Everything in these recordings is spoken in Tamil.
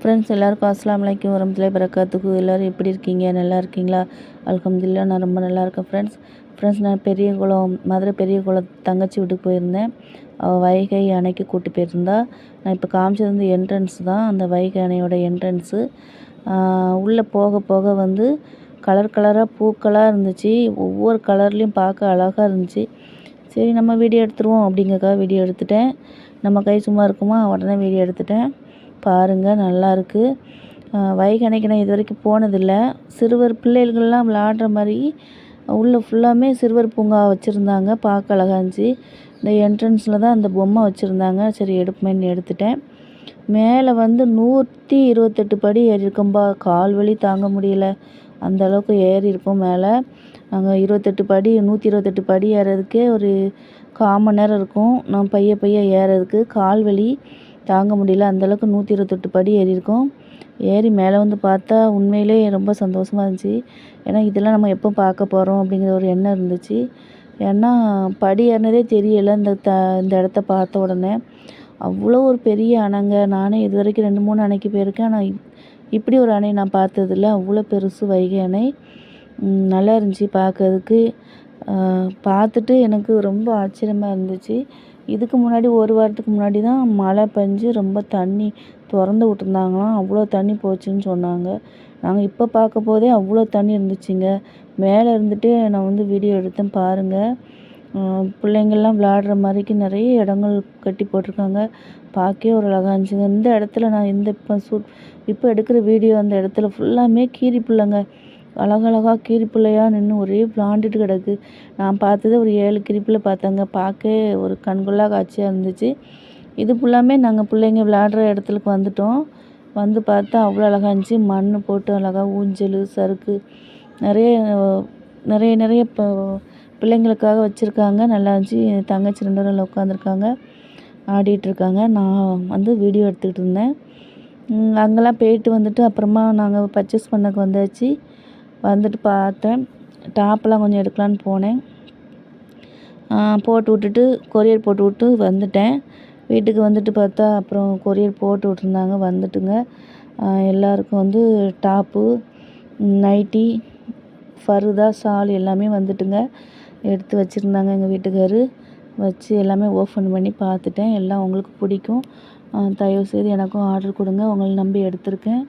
ஃப்ரெண்ட்ஸ் எல்லாருக்கும் அஸ்லாம் வலைக்கும் வரமத்துலாய் பரக்காத்துக்கு எல்லோரும் எப்படி இருக்கீங்க? நல்லா இருக்கீங்களா? அலகம்துல்லா நான் ரொம்ப நல்லா இருக்கேன் ஃப்ரெண்ட்ஸ் ஃப்ரெண்ட்ஸ் நான் பெரிய குளம் மதுரை பெரிய குளம் தங்கச்சி வீட்டுக்கு போயிருந்தேன். அவள் வைகை அணைக்கு கூட்டி போயிருந்தா. நான் இப்போ காமிச்சது வந்து என்ட்ரன்ஸ் தான். அந்த வைகை அணையோட என்ட்ரன்ஸு உள்ளே போக போக வந்து கலர் கலராக பூக்களாக இருந்துச்சு. ஒவ்வொரு கலர்லேயும் பார்க்க அழகாக இருந்துச்சு. சரி நம்ம வீடியோ எடுத்துருவோம் அப்படிங்கக்கா வீடியோ எடுத்துட்டேன். நம்ம கை சும்மா இருக்குமா? உடனே வீடியோ எடுத்துட்டேன். பாருங்கள் நல்லாயிருக்கு வைகணைக்கு நான் இது வரைக்கும் போனதில்லை. சிறுவர் பிள்ளைகள்லாம் விளாடுற மாதிரி உள்ளே ஃபுல்லாமே சிறுவர் பூங்கா வச்சுருந்தாங்க பார்க்க அழகா இருந்துச்சு. இந்த என்ட்ரன்ஸில் தான் அந்த பொம்மை வச்சுருந்தாங்க. சரி எடுப்பேன்னு எடுத்துட்டேன். மேலே வந்து நூற்றி இருபத்தெட்டு படி ஏறி இருக்கோம்பா கால் வலி தாங்க முடியல. அந்த அளவுக்கு ஏறி மேலே. நாங்கள் இருபத்தெட்டு படி நூற்றி இருபத்தெட்டு படி ஏறதுக்கே ஒரு கால் மணி நேரம் இருக்கும். நான் பைய பைய ஏறதுக்கு. கால் வலி தாங்க முடியல. அந்தளவுக்கு நூற்றி இருபத்தெட்டு படி ஏறியிருக்கோம் ஏறி மேலே வந்து பார்த்தா உண்மையிலே ரொம்ப சந்தோஷமாக இருந்துச்சு. ஏன்னா இதெல்லாம் நம்ம எப்போ பார்க்க போகிறோம் அப்படிங்கிற ஒரு எண்ணம் இருந்துச்சு. ஏன்னா படி ஏறினதே தெரியலை. இந்த த இந்த இடத்த பார்த்த உடனே. அவ்வளோ ஒரு பெரிய அணைங்க. நானே இது வரைக்கும் ரெண்டு மூணு அணைக்கு போயிருக்கேன். ஆனால் இப்படி ஒரு அணை நான் பார்த்ததில்ல. அவ்வளோ பெருசு வைகை அணை. நல்லா இருந்துச்சு பார்க்கறதுக்கு. பார்த்துட்டு எனக்கு ரொம்ப ஆச்சரியமாக இருந்துச்சு. இதுக்கு முன்னாடி ஒரு வாரத்துக்கு முன்னாடி தான் மழை பெஞ்சு ரொம்ப தண்ணி திறந்து விட்டுருந்தாங்களாம். அவ்வளோ தண்ணி போச்சுன்னு சொன்னாங்க. நாங்கள் இப்போ பார்க்க போதே அவ்வளோ தண்ணி இருந்துச்சுங்க. மேலே இருந்துகிட்டே நான் வந்து வீடியோ எடுத்தேன் பாருங்கள் பிள்ளைங்கள்லாம் விளாடுற மாதிரிக்கு நிறைய இடங்கள் கட்டி போட்டிருக்காங்க. பார்க்கவே ஒரு அழகாக இருந்துச்சுங்க. இந்த இடத்துல நான் இந்த இப்போ சூட் இப்போ எடுக்கிற வீடியோ அந்த இடத்துல ஃபுல்லாமே கீரி பிள்ளைங்க. அழகழகாக கீரிப்பிள்ளையாக நின்று ஒரே விளாண்டுட்டு கிடக்கு. நான் பார்த்தது ஒரு ஏழு கிரிப்பில் பார்த்தேங்க. பார்க்க ஒரு கண்கொள்ளா காட்சியாக இருந்துச்சு. இது ஃபுல்லாமே நாங்கள் பிள்ளைங்க விளையாடுற இடத்துக்கு வந்துட்டோம். வந்து பார்த்தா அவ்வளோ அழகாக இருந்துச்சு. மண் போட்டு அழகாக ஊஞ்சல் சறுக்கு நிறைய நிறைய நிறைய இப்போ பிள்ளைங்களுக்காக வச்சுருக்காங்க. நல்லா இருந்துச்சு. தங்கச்சி ரெண்டு பேரும் உட்காந்துருக்காங்க ஆடிட்டுருக்காங்க நான் வந்து வீடியோ எடுத்துக்கிட்டு இருந்தேன். அங்கெல்லாம் போயிட்டு வந்துட்டு அப்புறமா நாங்கள் பர்ச்சேஸ் பண்ணக்கு வந்தாச்சு. வந்துட்டு பார்த்தேன். டாப்லாம் கொஞ்சம் எடுக்கலான்னு போனேன். போட்டு விட்டுட்டு கொரியர் போட்டு விட்டு வந்துட்டேன். வீட்டுக்கு வந்துட்டு பார்த்தா அப்புறம் கொரியர் போட்டு விட்ருந்தாங்க வந்துட்டுங்க. எல்லாருக்கும் வந்து டாப்பு நைட்டி ஃபருதா ஷால் எல்லாமே வந்துட்டுங்க. எடுத்து வச்சுருந்தாங்க எங்கள் வீட்டுக்காரு. வச்சு எல்லாமே ஓப்பன் பண்ணி பார்த்துட்டேன். எல்லாம் உங்களுக்கு பிடிக்கும். தயவுசெய்து எனக்கும் ஆர்டர் கொடுங்க. உங்களை நம்பி எடுத்திருக்கேன்.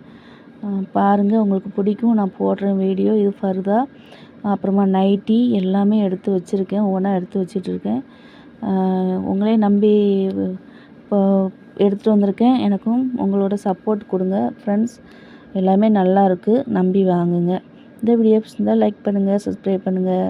பாருங்கள் உங்களுக்கு பிடிக்கும். நான் போடுறேன் வீடியோ இது ஃபர்தா. அப்புறமா நைட்டி எல்லாமே எடுத்து வச்சுருக்கேன். ஒவ்வொன்றா எடுத்து வச்சிட்ருக்கேன். உங்களே நம்பி இப்போ எடுத்துகிட்டு வந்திருக்கேன். எனக்கும் உங்களோட சப்போர்ட் கொடுங்க ஃப்ரெண்ட்ஸ் எல்லாமே நல்லாயிருக்கு நம்பி வாங்குங்க. இந்த வீடியோ பிடிச்சிருந்தால் லைக் பண்ணுங்கள் சப்ஸ்கிரைப் பண்ணுங்கள்